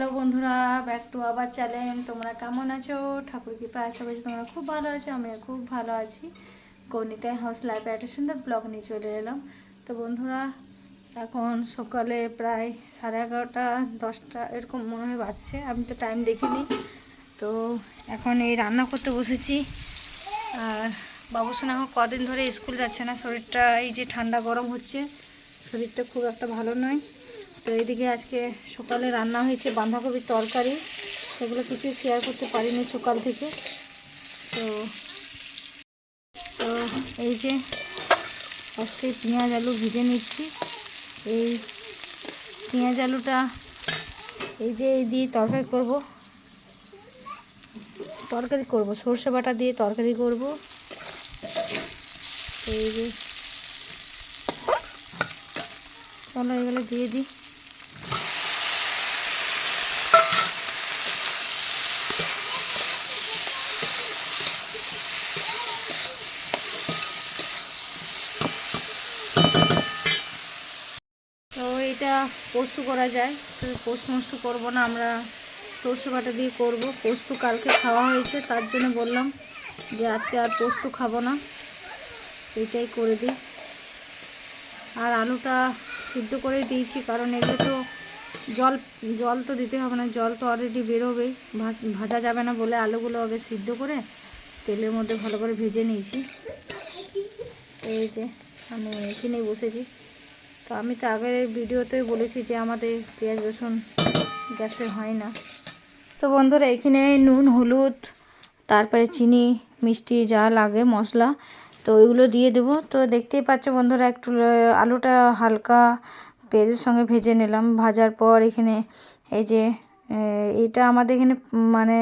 Hello বন্ধুরা back to আবার channel তোমরা কেমন আছো? ঠাকুর কৃপা আশা করছি তোমরা খুব ভালো আছো, আমিও খুব ভালো আছি। গণিতায় হাউস লাইফে একটা সুন্দর ব্লগ নিয়ে চলে এলাম। তো বন্ধুরা, এখন সকালে প্রায় সাড়ে এগারোটা, দশটা, এরকম মনে হয় বাজছে। আমি তো টাইম দেখিনি। তো এখন এই রান্না করতে বসেছি। আর বাবুসোন এখন কদিন ধরে স্কুল যাচ্ছে না, শরীরটা এই যে ঠান্ডা গরম হচ্ছে, শরীরটা খুব একটা ভালো নয়। তো এইদিকে আজকে সকালে রান্না হয়েছে বাঁধাকপির তরকারি। সেগুলো কিছু শেয়ার করতে পারিনি সকাল থেকে। তো তো এই যে আজকে পেঁয়াজ আলু ভিজে নিচ্ছি। এই পেঁয়াজ আলুটা এই যে এই দিয়ে তরকারি করব। তরকারি করব, সর্ষে বাটা দিয়ে তরকারি করব। এই যে, চলো এগুলো দিয়ে দিই তো এটা পোস্ত করা যায়। তো পোস্ত মোস্ত করব না, আমরা সর্ষে বাটা দিয়ে করব। পোস্ত কালকে খাওয়া হয়েছে, তার জন্য বললাম যে আজকে আর পোস্ত খাব না। এটাই করে দিই। আর আলুটা সিদ্ধ করে দিয়েছি, কারণ এগুলো তো জল জল তো দিতে হবে না, জল তো অলরেডি বেরোবেই ভাজ- যাবে না বলে আলুগুলো আগে সিদ্ধ করে তেলের মধ্যে ভালো করে ভেজে নিয়েছি। এই যে আমি এখানেই বসেছি। তো আমি তো আগের ভিডিওতেই বলেছি যে আমাদের পেঁয়াজ রসুন গ্যাসে হয় না। তো বন্ধুরা, এখানে নুন, হলুদ, তারপরে চিনি, মিষ্টি যা লাগে, মশলা, তো ওইগুলো দিয়ে দেবো। তো দেখতেই পাচ্ছ বন্ধুরা, একটু আলুটা হালকা পেঁয়াজের সঙ্গে ভেজে নিলাম। ভাজার পর এখানে এই যে এটা আমাদের এখানে মানে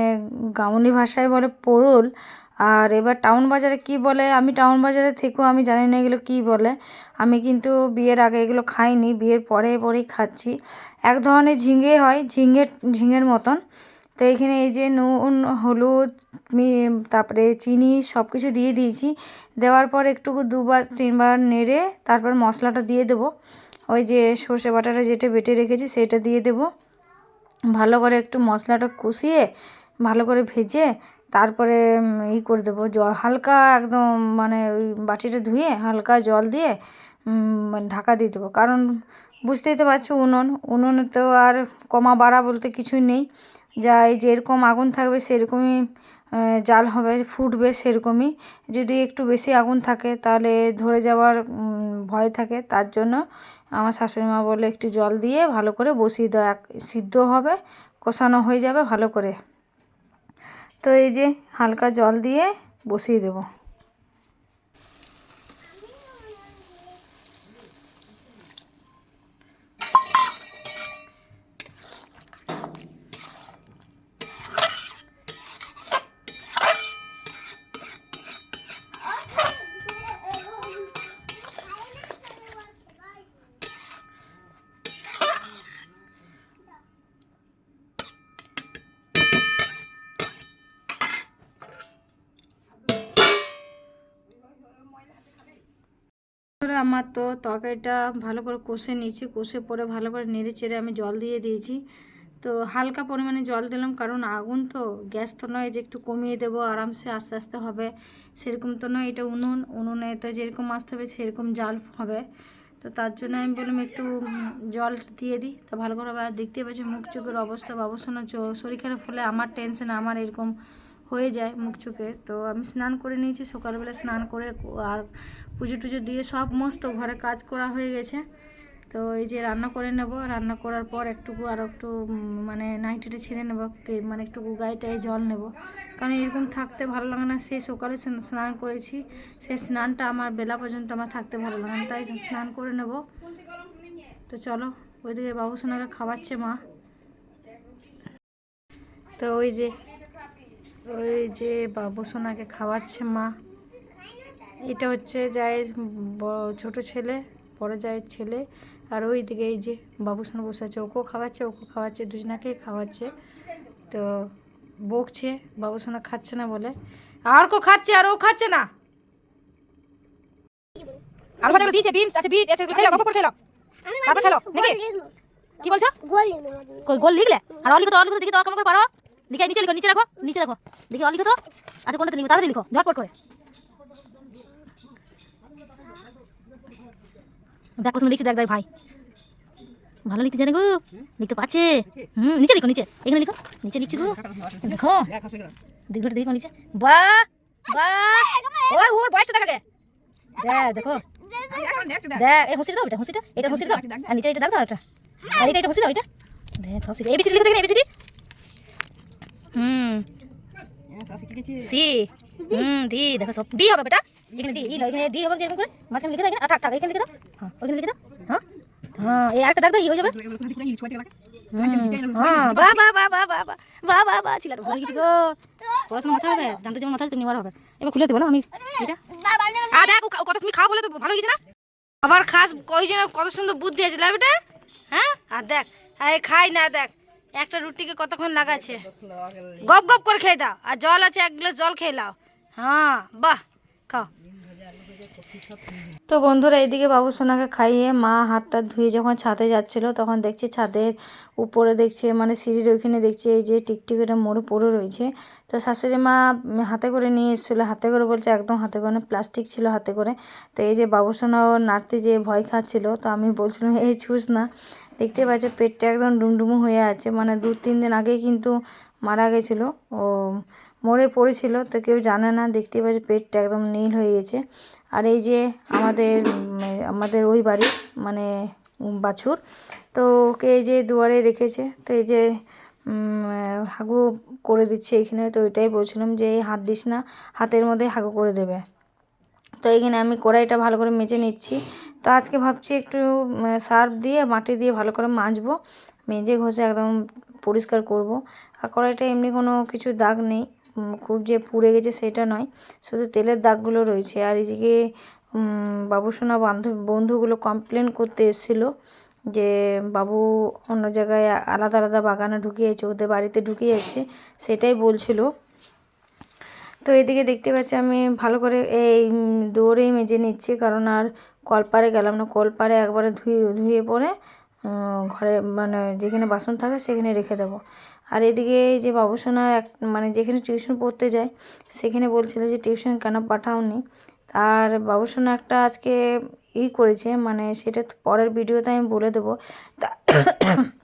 গাউনি ভাষায় বলে পোরল। আর এবার টাউন বাজারে কি বলে? আমি টাউন বাজারে থেকেও আমি জানি না এগুলো কী বলে। আমি কিন্তু বিয়ের আগে এগুলো খাইনি, বিয়ের পরে পরেই খাচ্ছি। এক ধরনের ঝিঙে হয়, ঝিঙে, ঝিঙের মতন। তো এখানে এই যে নুন, হলুদ তারপরে চিনি সব কিছু দিয়ে দিয়েছি। দেওয়ার পর একটু দুবার, তিনবার নেড়ে তারপর মশলাটা দিয়ে দেবো। ওই যে সর্ষে বাটাটা যেটা বেটে রেখেছি সেটা দিয়ে দেবো। ভালো করে একটু মশলাটা কষিয়ে, ভালো করে ভেজে তারপরে ই করে দেবো, জল, হালকা একদম মানে ওই বাটিটা ধুয়ে হালকা জল দিয়ে মানে ঢাকা দিয়ে দেবো। কারণ বুঝতেই তো পারছ উনুন, উনুনে তো আর কমা বাড়া বলতে কিছুই নেই। যা এই যেরকম আগুন থাকবে সেরকমই জাল হবে, ফুটবে সেরকমই। যদি একটু বেশি আগুন থাকে তাহলে ধরে যাওয়ার ভয় থাকে। তার জন্য আমার শাশুড়ি মা বলে একটু জল দিয়ে ভালো করে বসিয়ে দেওয়া সিদ্ধ হবে, কষানো হয়ে যাবে ভালো করে। তো এই যে হালকা জল দিয়ে বসিয়ে দেবো। আমার তো তরকারিটা ভালো করে কষে নিয়েছি, কষে পরে ভালো করে নেড়ে চেড়ে আমি জল দিয়ে দিয়েছি। তো হালকা পরিমাণে জল দিলাম, কারণ আগুন তো, গ্যাস তো নয় যে একটু কমিয়ে দেবো, আরামসে আস্তে আস্তে হবে। সেরকম তো নয়, এটা উনুন, উনুনে তো যেরকম আসতে হবে সেরকম জাল হবে। তো তার জন্য আমি বললাম একটু জল দিয়ে দিই। তো ভালো করে দেখতে পাচ্ছি মুখ চোখের অবস্থা বাবুসোনা শরীর খারাপ হলে আমার টেনশন আমার এরকম হয়ে যায় মুখ চোখের তো আমি স্নান করে নিয়েছি, সকালবেলা স্নান করে আর পুজো টুজো দিয়ে সমস্ত ঘরে কাজ করা হয়ে গেছে। তো এই যে রান্না করে নেব, রান্না করার পর একটুকু আর একটু মানে নাইটিটা ছেড়ে নেব মানে একটু গায়েটায় জল নেব। কারণ এরকম থাকতে ভালো লাগে না সেই সকালে স্নান- করেছি সেই স্নানটা আমার বেলা পর্যন্ত আমার থাকতে ভালো লাগে না, তাই স্নান করে নেব। তো চলো, ওইদিকে বাবুসোনাকে খাওয়াচ্ছে মা। তো ওই যে ওই যে বাবুসোনাকে খাওয়াচ্ছে মা। এটা হচ্ছে জায়ের ছোট ছেলে বড় জায়ের ছেলে। আর ওই দিকে এই যে বাবুসোনা বসে আছে ওকেও খাওয়াচ্ছে ওকেও খাওয়াচ্ছে দুজনাকেই খাওয়াচ্ছে। তো বকছে বাবুসোনা খাচ্ছে না বলে। আর কো খাচ্ছে আর ও খাচ্ছে না। আলু ভাজাগুলো দিয়েছে বিনস আছে বিট আছে খেলো গপ করে খেলো তারপর খেলো নাকি? কি বলছো? গোল লিখলে আর অলিখো তো অলিখো দেখি তো কেমন করে পারো। লিখে, নিচে লিখো, নিচে রাখো নিচে রাখো। দেখি অলিখো তো। আচ্ছা কোনটাতে লিখো তাড়াতাড়ি লিখো, ঝটপট করে। দেখ পছন্দ লিখছি, দেখ দেখ, ভাই। ভালো লিখতে জানে গো? লিখতে পারছে? হুম, নিচে লিখো, নিচে। এখানে লিখো, নিচে লিখছি গো। দেখো। দেখো দেখো, নিচে। বাহ! বাহ! ওই ওর বয়সটা দেখা গে দেখ, দেখো। দেখ এই হসিটা দাও এটা, হসিটা। এটা হসিটা দাও। আর নিচে এটা দাও তো এটা আর এটা এটা হসি দাও, এটা। দেখ, সব শিখে। এবিসিডি লিখে দেখেন এবিসিডি হুম। হুম সব। হবে বেটা। হবে লিখে থাক হ্যাঁ হ্যাঁ হ্যাঁ ই হয়ে যাবে। হ্যাঁ বাহ বাহ বাহ বাহ বাহ যেমন মাথা আছে তেমনি হবে খুলে দেবো না আমি? কত তুমি খাও বলে তো ভালো গেছে না? আবার খাস, কই কত সুন্দর বুদ্ধি আছে হ্যাঁ? আর দেখ খাই না, দেখ। একটা রুটিকে কতক্ষণ লাগাচ্ছে? গপ গপ করে খেয়ে দাও। আর জল আছে এক গ্লাস জল খেয়ে নাও হ্যাঁ বাহ খাও। তো বন্ধুরা এদিকে বাবু সোনাকে খাইয়ে মা হাত টাত ধুয়ে যখন ছাদে যাচ্ছিল, তখন দেখছি ছাদের উপরে দেখছে মানে সিঁড়ির ওইখানে দেখছি এই যে টিকটিকিটা মোড়ে পড়ে রয়েছে। তো শাশুড়ি মা হাতে করে নিয়ে এসেছিল, হাতে করে বলছে একদম হাতে করে প্লাস্টিক ছিল হাতে করে। তো এই যে বাবু সোনাও নাড়তে যে ভয় খাচ্ছিল, তো আমি বলছিলাম, এই ছুস না। দেখতে পাচ্ছ পেটটা একদম ডুমডুমু হয়ে আছে মানে দু তিন দিন আগে কিন্তু মারা গেছিল। ও মরে পড়েছিল, তো কেউ জানে না দেখতে পাচ্ছে পেটটা একদম নীল হয়ে গেছে। আর এই যে আমাদের আমাদের ওই বাড়ি মানে বাছুর, তো ওকে এই যে দুয়ারে রেখেছে, তো এই যে হাগু করে দিচ্ছে এখানে, তো ওইটাই বলছিলাম যে, এই হাত দিস না, হাতের মধ্যে হাগু করে দেবে। তো এখানে আমি কড়াইটা ভালো করে মেজে নিচ্ছি। তো আজকে ভাবছি একটু সার্ফ দিয়ে, মাটি দিয়ে ভালো করে মাজবো, মেজে ঘষে একদম পরিষ্কার করব। আর কড়াইটা এমনি কোনো কিছু দাগ নেই। খুব যে পুড়ে গেছে সেটা নয়, শুধু তেলের দাগগুলো রয়েছে। আর এদিকে বাবুসোনা বান্ধব, বন্ধুগুলো কমপ্লেন করতে এসেছিল যে বাবু অন্য জায়গায় আলাদা আলাদা বাগানে ঢুকিয়েছে, ওদের বাড়িতে ঢুকিয়েছে, সেটাই বলছিল। তো এদিকে দেখতে পাচ্ছি আমি ভালো করে এই দৌড়েই মেজে নিচ্ছি, কারণ আর কলপারে গেলাম না। কলপারে একবারে ধুয়ে ধুয়ে পরে ঘরে মানে যেখানে বাসন থাকে সেখানে রেখে দেবো। আর এদিকে যে বাবুসোনা এক মানে যেখানে টিউশন পড়তে যায়, সেখানে বলছিল যে টিউশন কেন পাঠাওনি। আর বাবুসোনা একটা আজকে ই করেছে মানে সেটা পরের ভিডিওতে আমি বলে দেবো। তা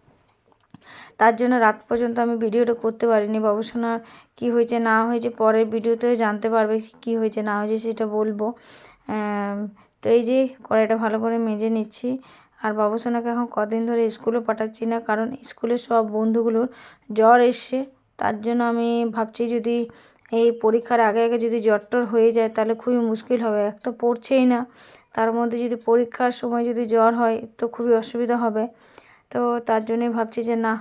তার জন্য রাত পর্যন্ত আমি ভিডিওটা করতে পারিনি। বাবুসোনার কী হয়েছে না হয়েছে পরের ভিডিওতে জানতে পারবে কী হয়েছে না হয়েছে সেটা বলব। তো এই যে কড়াইটা ভালো করে মেজে নিচ্ছি। আর বাবুসোনাকে এখন কদিন ধরে স্কুলে পাঠাচ্ছি না, কারণ স্কুলে সব বন্ধুগুলোর জ্বর এসছে। তার জন্য আমি ভাবছি যদি এই পরীক্ষার আগে আগে যদি জ্বর টর হয়ে যায়, তাহলে খুবই মুশকিল হবে। এক তো পড়ছেই না, তার মধ্যে যদি পরীক্ষার সময় যদি জ্বর হয়, তো খুবই অসুবিধা হবে। তো তার জন্যই ভাবছি যে না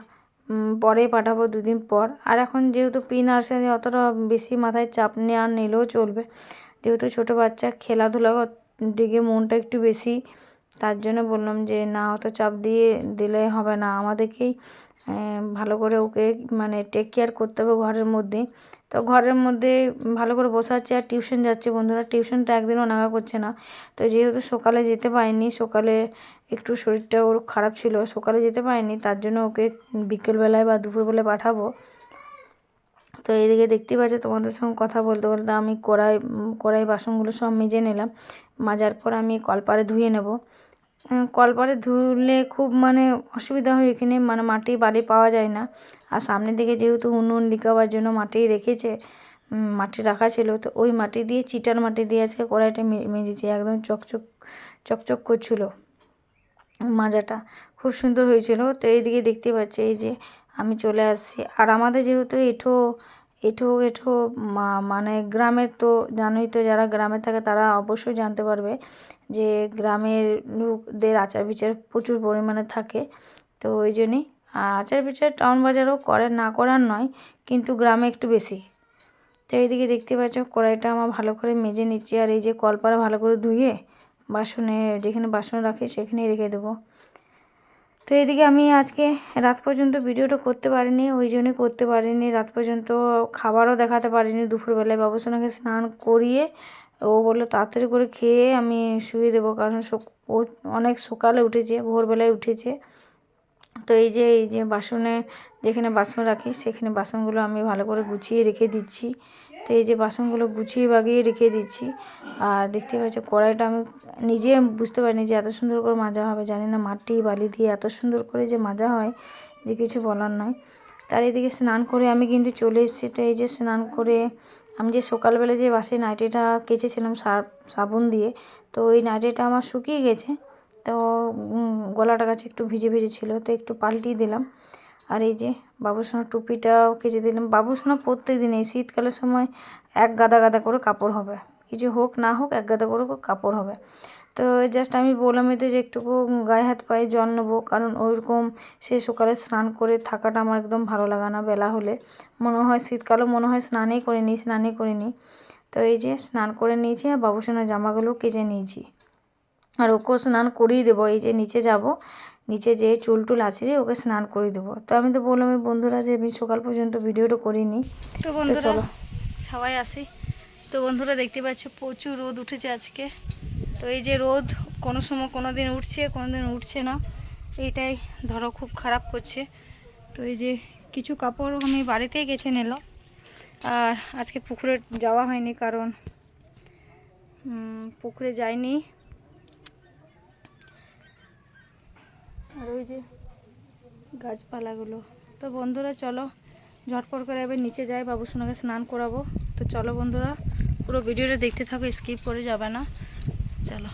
পরে পাঠাবো দুদিন পর। আর এখন যেহেতু প্রি নার্সারি অতটা বেশি মাথায় চাপ নেওয়া নিলেও চলবে। যেহেতু ছোটো বাচ্চা খেলাধুলা দিকে মনটা একটু বেশি তার জন্য বললাম যে, না, অত চাপ দিয়ে দিলে হবে না। আমাদেরকেই ভালো করে ওকে মানে টেক কেয়ার করতে হবে ঘরের মধ্যে। তো ঘরের মধ্যে ভালো করে বসাচ্ছে আর টিউশন যাচ্ছে। বন্ধুরা, টিউশনটা একদিনও নাগা করছে না। তো যেহেতু সকালে যেতে পারিনি, সকালে একটু শরীরটা ওর খারাপ ছিল, সকালে যেতে পারিনি, তার জন্য ওকে বিকেলবেলায় বা দুপুরবেলায় পাঠাবো। তো এইদিকে দেখতেই পাচ্ছ তোমাদের সঙ্গে কথা বলতে বলতে আমি কড়াই কড়াই বাসনগুলো সব মেজে নিলাম। মাজার পর আমি কলপারে ধুয়ে নেব। কলপারে ধুলে খুব মানে অসুবিধা হয় এখানে মানে মাটি বাড়ি পাওয়া যায় না। আর সামনের দিকে যেহেতু উনুন লিকাবার জন্য মাটি রেখেছে মাটি রাখা ছিল, তো ওই মাটি দিয়ে, চিটার মাটি দিয়ে আজকে কড়াইটা মেজেছি, একদম চকচক চকচক করছিল। মাজাটা খুব সুন্দর হয়েছিল। তো এইদিকে দেখতে পাচ্ছি এই যে আমি চলে আসছি। আর আমাদের যেহেতু এঠো এঠো এঠো মানে গ্রামের তো জানোই তো যারা গ্রামে থাকে তারা অবশ্যই জানতে পারবে যে গ্রামের লোকদের আচার বিচার প্রচুর পরিমাণে থাকে। তো ওই জন্যই, আর আচার বিচার টাউন বাজারও করে, না করার নয়, কিন্তু গ্রামে একটু বেশি। তো এইদিকে দেখতে পাচ্ছ কড়াইটা আমার ভালো করে মেজে নিচ্ছি, আর এই যে কলপাড়া ভালো করে ধুয়ে বাসনে, যেখানে বাসন রাখি সেখানেই রেখে দেবো। তো এদিকে আমি আজকে রাত পর্যন্ত ভিডিওটা করতে পারিনি, ওই জন্যই করতে পারিনি। রাত পর্যন্ত খাবারও দেখাতে পারিনি। দুপুরবেলায় বাবুসোনাকে স্নান করিয়ে ও বলল, তাড়াতাড়ি করে খেয়ে আমি শুয়ে দেবো, কারণ অনেক সকালে উঠেছে, ভোরবেলায় উঠেছে। তো এই যে এই যে বাসনে যেখানে বাসন রাখি, সেখানে বাসনগুলো আমি ভালো করে গুছিয়ে রেখে দিচ্ছি। তো এই যে বাসনগুলো গুছিয়ে বাগিয়ে রেখে দিচ্ছি। আর দেখতে পাচ্ছি, কড়াইটা আমি নিজে বুঝতে পারিনি যে এত সুন্দর করে মাজা হবে। জানি না মাটি, বালি দিয়ে এত সুন্দর করে যে মাজা হয় যে কিছু বলার নয়। তার এদিকে স্নান করে আমি কিন্তু চলে এসেছি। তো এই যে স্নান করে আমি যে সকালবেলা যে বাসে নাইটিটা কেচেছিলাম সার্ফ সাবুন দিয়ে, তো ওই নাইটিটা আমার শুকিয়ে গেছে। তো গলাটা কাছে একটু ভিজে ভিজে ছিল, তো একটু পাল্টিয়ে দিলাম। আর এই যে বাবুসোনার টুপিটাও কেচে দিলাম। বাবুসোনা প্রত্যেক দিন এই শীতকালের সময় এক গাদা গাদা করে কাপড় হবে। কিছু হোক না হোক, এক গাদা করে কাপড় হবে। তো জাস্ট আমি বললাম এতে যে একটুকু গায়ে হাত পায়ে জল নেব, কারণ ওইরকম সে সকালে স্নান করে থাকাটা আমার একদম ভালো লাগে না বেলা হলে। মনে হয় শীতকালও মনে হয় স্নানই করে নিই স্নানই করে নিই তো এই যে স্নান করে নিয়েছি আর বাবুসোনার জামাগুলো কেচে নিয়েছি। আর ওকেও স্নান করিয়ে দেবো এই যে নিচে যাব। নিচে যে চুল টুল আছে যে ওকে স্নান করিয়ে দেবো। তো আমি তো বললাম এই বন্ধুরা যে আমি সকাল পর্যন্ত ভিডিওটা করিনি তো বন্ধুরা চলো। ছাওয়াই আসি। তো বন্ধুরা দেখতে পাচ্ছ প্রচুর রোদ উঠেছে আজকে। তো এই যে রোদ কোনো সময় কোনো দিন উঠছে কোনো দিন উঠছে না। এইটাই ধরো খুব খারাপ করছে। তো এই যে কিছু কাপড় আমি বাড়িতেই গেছে নিলাম। আর আজকে পুকুরে যাওয়া হয়নি কারণ পুকুরে যাইনি আর ওই যে গাছপালাগুলো। তো বন্ধুরা, চলো ঝটপট করে এবার নিচে যাই বাবু সোনাকে স্নান করাবো। তো চলো বন্ধুরা, পুরো ভিডিওটা দেখতে থাকো, স্কিপ করে যাবে না। চলো।